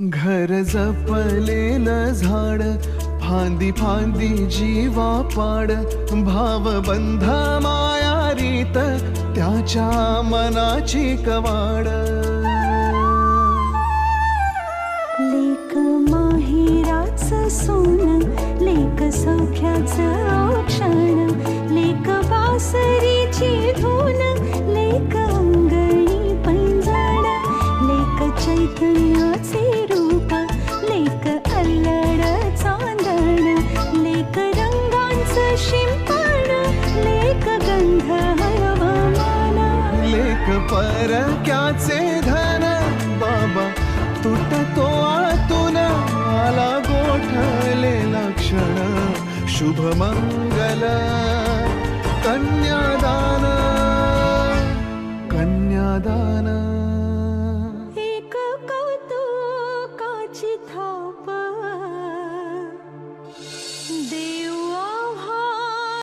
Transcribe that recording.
घर जपलेलं झाड फांदी फांदी जीवा पाड. भावबंध माया रीत त्याच्या मनाची कवाड. लेक माहिराच सोन लेक सौख्याच क्षण लेक बासरीची धून लेक अंगणी पैंजण लेक चैतन्याचे एक परक्याचे धन? बाबा तुटतो आतून आला गोठलेला क्षण शुभ मंगल कन्यादान कन्यादान. एक कौतुकाची थाप